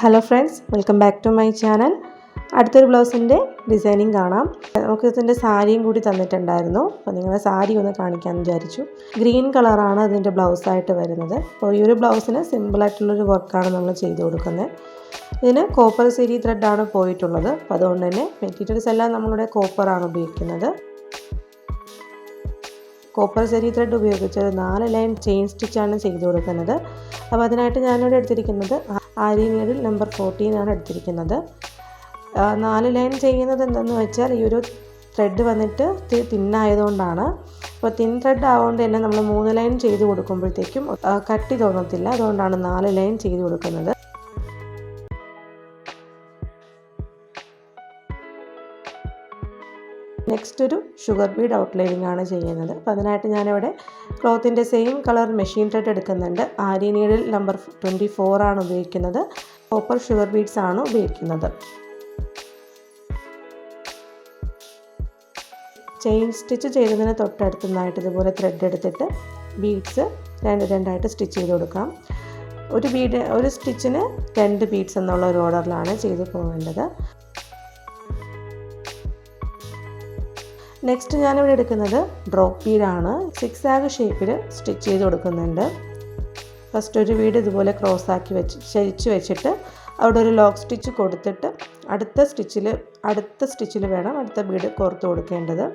Hello friends welcome back to my channel അടുത്തൊരു ബ്ലൗസിന്റെ designing കാണാം. നമുക്ക് ഇതിന്റെ സാരിയും കൂടി തന്നിട്ടുണ്ടായിരുന്നു. അപ്പോൾ നിങ്ങളെ സാരി ഒന്ന് കാണിക്കാമെന്ന് വിചാരിച്ചു. ഗ്രീൻ കളറാണ് അതിന്റെ ബ്ലൗസായിട്ട് വരുന്നത്. അപ്പോൾ ഈ ഒരു ബ്ലൗസിന് സിമ്പിളായിട്ടുള്ളൊരു വർക്കാണ് നമ്മൾ ചെയ്തു കൊടുക്കുന്നത്. ഇതിന് കോപ്പർ സിരി ത്രെഡാണ് പോയിട്ടുള്ളത്. അപ്പോൾ അതുകൊണ്ട് തന്നെ മെറ്റീരിയൽസ് എല്ലാം നമ്മളുടെ കോപ്പറാണ് ഉപയോഗിക്കുന്നത്. കോപ്പർ സെരി ത്രെഡ് ഉപയോഗിച്ച് നാല് ലൈൻ ചെയിൻ സ്റ്റിച്ചാണ് ചെയ്തു കൊടുക്കുന്നത്. അപ്പോൾ അതിനായിട്ട് ഞാനിവിടെ എടുത്തിരിക്കുന്നത് ആരി നീഡിൽ നമ്പർ ഫോർട്ടീൻ ആണ് എടുത്തിരിക്കുന്നത് നാല് ലൈൻ ചെയ്യുന്നത് എന്തെന്ന് വെച്ചാൽ ഈ ഒരു ത്രെഡ് വന്നിട്ട് തിന്നായതുകൊണ്ടാണ്. അപ്പോൾ തിൻ ത്രെഡ് ആയതുകൊണ്ട് തന്നെ നമ്മൾ മൂന്ന് ലൈൻ ചെയ്ത് കൊടുക്കുമ്പോഴത്തേക്കും കട്ടി തോന്നത്തില്ല. അതുകൊണ്ടാണ് നാല് ലൈൻ ചെയ്ത് കൊടുക്കുന്നത്. നെക്സ്റ്റ് ഒരു ഷുഗർ ബീഡ് ഔട്ട്ലൈനിങ് ആണ് ചെയ്യുന്നത്. അപ്പോൾ അതിനായിട്ട് ഞാനിവിടെ ക്ലോത്തിന്റെ സെയിം കളർ മെഷീൻ ത്രെഡ് എടുക്കുന്നുണ്ട്. ആരി നീഡിൽ നമ്പർ ട്വന്റി ആണ് ഉപയോഗിക്കുന്നത്. കോപ്പർ ഷുഗർ ബീഡ്സ് ആണ് ഉപയോഗിക്കുന്നത്. ചെയിൻ സ്റ്റിച്ച് ചെയ്തതിന് തൊട്ടടുത്തുനിന്നായിട്ട് ഇതുപോലെ ത്രെഡ് എടുത്തിട്ട് ബീഡ്സ് രണ്ട് രണ്ടായിട്ട് സ്റ്റിച്ച് ചെയ്ത് കൊടുക്കാം. ഒരു ബീഡ് ഒരു സ്റ്റിച്ചിന് രണ്ട് ബീഡ്സ് എന്നുള്ള ഒരു ഓർഡറിലാണ് ചെയ്ത് പോകേണ്ടത്. നെക്സ്റ്റ് ഞാനിവിടെ എടുക്കുന്നത് ഡ്രോപ്പ് ബീഡാണ് സിക്സ് ആഗ് ഷേപ്പിൽ സ്റ്റിച്ച് ചെയ്ത് കൊടുക്കുന്നുണ്ട്. ഫസ്റ്റ് ഒരു വീട് ഇതുപോലെ ക്രോസ് ആക്കി വെച്ച് ചരിച്ച് വെച്ചിട്ട് അവിടെ ഒരു ലോക്ക് സ്റ്റിച്ച് കൊടുത്തിട്ട് അടുത്ത സ്റ്റിച്ചിൽ അടുത്ത സ്റ്റിച്ചിൽ വേണം അടുത്ത വീട് കോർത്ത് കൊടുക്കേണ്ടത്.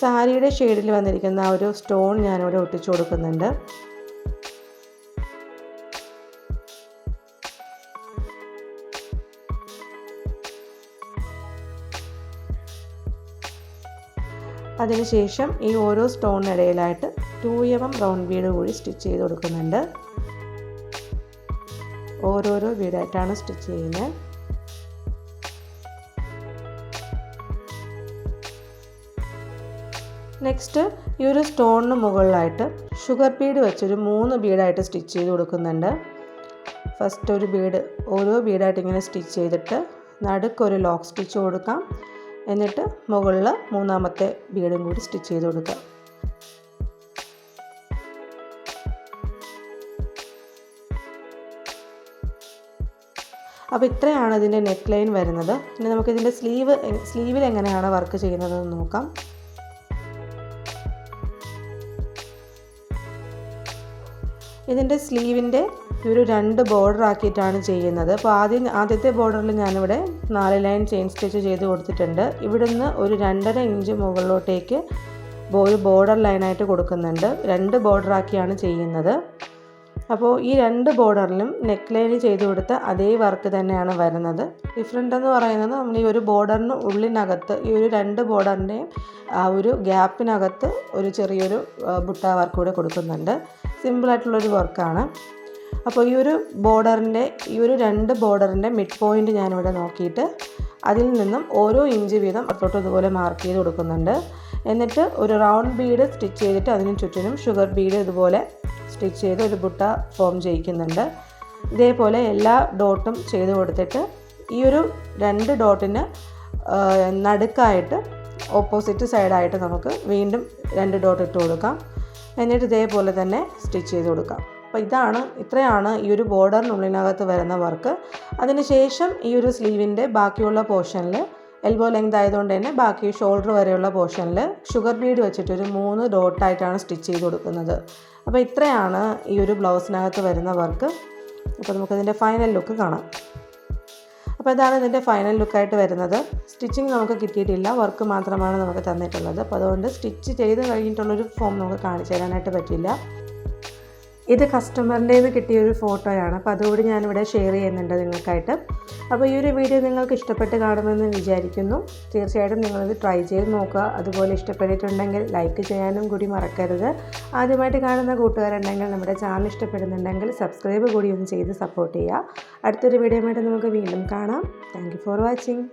സാരിയുടെ ഷെയ്ഡിൽ വന്നിരിക്കുന്ന ആ ഒരു സ്റ്റോൺ ഞാനിവിടെ ഒട്ടിച്ചു കൊടുക്കുന്നുണ്ട്. അതിനുശേഷം ഈ ഓരോ സ്റ്റോണിനിടയിലായിട്ട് ടു എം റൗണ്ട് വീട് കൂടി സ്റ്റിച്ച് ചെയ്ത് കൊടുക്കുന്നുണ്ട്. ഓരോരോ വീടായിട്ടാണ് സ്റ്റിച്ച് ചെയ്യുന്നത്. നെക്സ്റ്റ് ഈ ഒരു സ്റ്റോണിന് മുകളിലായിട്ട് ഷുഗർ ബീഡ് വെച്ചൊരു മൂന്ന് ബീഡായിട്ട് സ്റ്റിച്ച് ചെയ്ത് കൊടുക്കുന്നുണ്ട്. ഫസ്റ്റ് ഒരു ബീഡ് ഓരോ ബീഡായിട്ട് ഇങ്ങനെ സ്റ്റിച്ച് ചെയ്തിട്ട് നടുക്കൊരു ലോക്ക് സ്റ്റിച്ച് കൊടുക്കാം. എന്നിട്ട് മുകളിൽ മൂന്നാമത്തെ ബീഡും കൂടി സ്റ്റിച്ച് ചെയ്ത് കൊടുക്കുക. അപ്പോൾ ഇത്രയാണ് ഇതിന്റെ നെക്ക് ലൈൻ വരുന്നത്. ഇനി നമുക്കിതിന്റെ സ്ലീവ് സ്ലീവിൽ എങ്ങനെയാണ് വർക്ക് ചെയ്യുന്നതെന്ന് നോക്കാം. ഇതിന്റെ സ്ലീവിന്റെ ഒരു രണ്ട് ബോർഡർ ആക്കിയിട്ടാണ് ചെയ്യുന്നത്. അപ്പോൾ ആദ്യം ആദ്യത്തെ ബോർഡറിൽ ഞാനിവിടെ നാല് ലൈൻ ചെയിൻ സ്റ്റിച്ച് ചെയ്ത് കൊടുത്തിട്ടുണ്ട്. ഇവിടുന്ന് ഒരു രണ്ടര ഇഞ്ച് മുകളിലോട്ടേക്ക് ഒരു ബോർഡർ ലൈനായിട്ട് കൊടുക്കുന്നുണ്ട്. രണ്ട് ബോർഡർ ആക്കിയാണ് ചെയ്യുന്നത്. അപ്പോൾ ഈ രണ്ട് ബോർഡറിലും നെക്ക് ലൈൻ ചെയ്ത് കൊടുത്ത അതേ വർക്ക് തന്നെയാണ് വരുന്നത്. ഡിഫറെന്റ് എന്ന് പറയുന്നത് നമ്മൾ ഈ ഒരു ബോർഡറിന് ഉള്ളിനകത്ത് ഈ ഒരു രണ്ട് ബോർഡറിന്റെയും ആ ഒരു ഗ്യാപ്പിനകത്ത് ഒരു ചെറിയൊരു ബുട്ട വർക്ക് കൂടെ കൊടുക്കുന്നുണ്ട്. സിമ്പിളായിട്ടുള്ളൊരു വർക്കാണ് അപ്പോൾ ഈ ഒരു ബോർഡറിന്റെ ഈ ഒരു രണ്ട് ബോർഡറിന്റെ മിഡ് പോയിന്റ് ഞാനിവിടെ നോക്കിയിട്ട് അതിൽ നിന്നും ഓരോ ഇഞ്ച് വീതം അത്തോട്ട് ഇതുപോലെ മാർക്ക് ചെയ്ത് കൊടുക്കുന്നുണ്ട്. എന്നിട്ട് ഒരു റൗണ്ട് ബീഡ് സ്റ്റിച്ച് ചെയ്തിട്ട് അതിന് ചുറ്റിനും ഷുഗർ ബീഡ് ഇതുപോലെ സ്റ്റിച്ച് ചെയ്ത് ഒരു ബുട്ട ഫോം ചെയ്യിക്കുന്നുണ്ട്. ഇതേപോലെ എല്ലാ ഡോട്ടും ചെയ്ത് കൊടുത്തിട്ട് ഈ ഒരു രണ്ട് ഡോട്ടിന് നടുക്കായിട്ട് ഓപ്പോസിറ്റ് സൈഡായിട്ട് നമുക്ക് വീണ്ടും രണ്ട് ഡോട്ട് ഇട്ട് കൊടുക്കാം. എന്നിട്ട് ഇതേപോലെ തന്നെ സ്റ്റിച്ച് ചെയ്ത് കൊടുക്കാം. അപ്പോൾ ഇതാണ് ഇത്രയാണ് ഈ ഒരു ബോർഡറിനുള്ളിനകത്ത് വരുന്ന വർക്ക്. അതിനുശേഷം ഈ ഒരു സ്ലീവിന്റെ ബാക്കിയുള്ള പോർഷനിൽ എൽബോ ലെങ്ത് ആയതുകൊണ്ട് തന്നെ ബാക്കി ഷോൾഡർ വരെയുള്ള പോർഷനിൽ ഷുഗർ ബീഡ് വെച്ചിട്ട് ഒരു മൂന്ന് ഡോട്ടായിട്ടാണ് സ്റ്റിച്ച് ചെയ്ത് കൊടുക്കുന്നത്. അപ്പോൾ ഇത്രയാണ് ഈ ഒരു ബ്ലൗസിനകത്ത് വരുന്ന വർക്ക്. അപ്പോൾ നമുക്കതിന്റെ ഫൈനൽ ലുക്ക് കാണാം. അപ്പോൾ ഇതാണ് ഇതിന്റെ ഫൈനൽ ലുക്കായിട്ട് വരുന്നത്. സ്റ്റിച്ചിങ് നമുക്ക് കിട്ടിയിട്ടില്ല വർക്ക് മാത്രമാണ് നമുക്ക് തന്നിട്ടുള്ളത്. അപ്പോൾ അതുകൊണ്ട് സ്റ്റിച്ച് ചെയ്ത് കഴിഞ്ഞിട്ടുള്ളൊരു ഫോം നമുക്ക് കാണിച്ചു തരാനായിട്ട് പറ്റില്ല. ഇത് കസ്റ്റമറിന്റേത് കിട്ടിയ ഒരു ഫോട്ടോയാണ് അപ്പോൾ അതുകൂടി ഞാനിവിടെ ഷെയർ ചെയ്യുന്നുണ്ട് നിങ്ങൾക്കായിട്ട്. അപ്പോൾ ഈ ഒരു വീഡിയോ നിങ്ങൾക്ക് ഇഷ്ടപ്പെട്ട് കാണുമെന്ന് വിചാരിക്കുന്നു. തീർച്ചയായിട്ടും നിങ്ങളിത് ട്രൈ ചെയ്ത് നോക്കുക. അതുപോലെ ഇഷ്ടപ്പെട്ടിട്ടുണ്ടെങ്കിൽ ലൈക്ക് ചെയ്യാനും കൂടി മറക്കരുത്. ആദ്യമായിട്ട് കാണുന്ന കൂട്ടുകാരുണ്ടെങ്കിൽ നമ്മുടെ ചാനൽ ഇഷ്ടപ്പെടുന്നുണ്ടെങ്കിൽ സബ്സ്ക്രൈബ് കൂടി ഒന്ന് ചെയ്ത് സപ്പോർട്ട് ചെയ്യുക. അടുത്തൊരു വീഡിയോ ആയിട്ട് നമുക്ക് വീണ്ടും കാണാം. Thank for watching